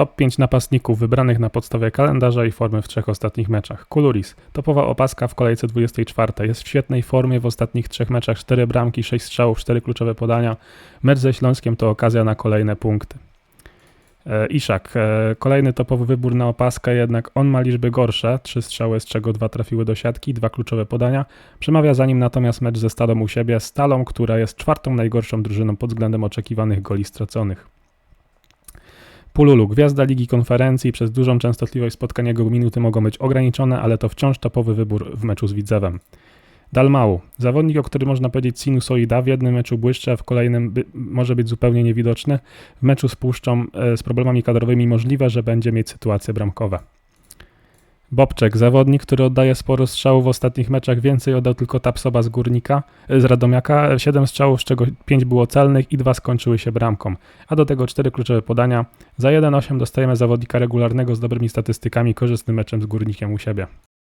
Top 5 napastników wybranych na podstawie kalendarza i formy w trzech ostatnich meczach. Kuluris, topowa opaska w kolejce 24. Jest w świetnej formie w ostatnich trzech meczach. 4 bramki, 6 strzałów, 4 kluczowe podania. Mecz ze Śląskiem to okazja na kolejne punkty. E, Iszak, e, kolejny topowy wybór na opaskę, jednak on ma liczby gorsze, 3 strzały, z czego 2 trafiły do siatki, 2 kluczowe podania. Przemawia za nim natomiast mecz ze Stalą u siebie, Stalą, która jest czwartą najgorszą drużyną pod względem oczekiwanych goli straconych. Pululu, gwiazda Ligi Konferencji, przez dużą częstotliwość spotkań jego minuty mogą być ograniczone, ale to wciąż topowy wybór w meczu z Widzewem. Dalmau, zawodnik, o którym można powiedzieć sinusoida, w jednym meczu błyszcze, w kolejnym by, może być zupełnie niewidoczny. W meczu z Puszczą e, z problemami kadrowymi możliwe, że będzie mieć sytuacje bramkowe. Bobczek, zawodnik, który oddaje sporo strzałów w ostatnich meczach, więcej oddał tylko Tapsoba z Górnika, e, z Radomiaka, 7 strzałów, z czego 5 było celnych i 2 skończyły się bramką, a do tego 4 kluczowe podania. Za 1-8 dostajemy zawodnika regularnego z dobrymi statystykami, korzystnym meczem z Górnikiem u siebie.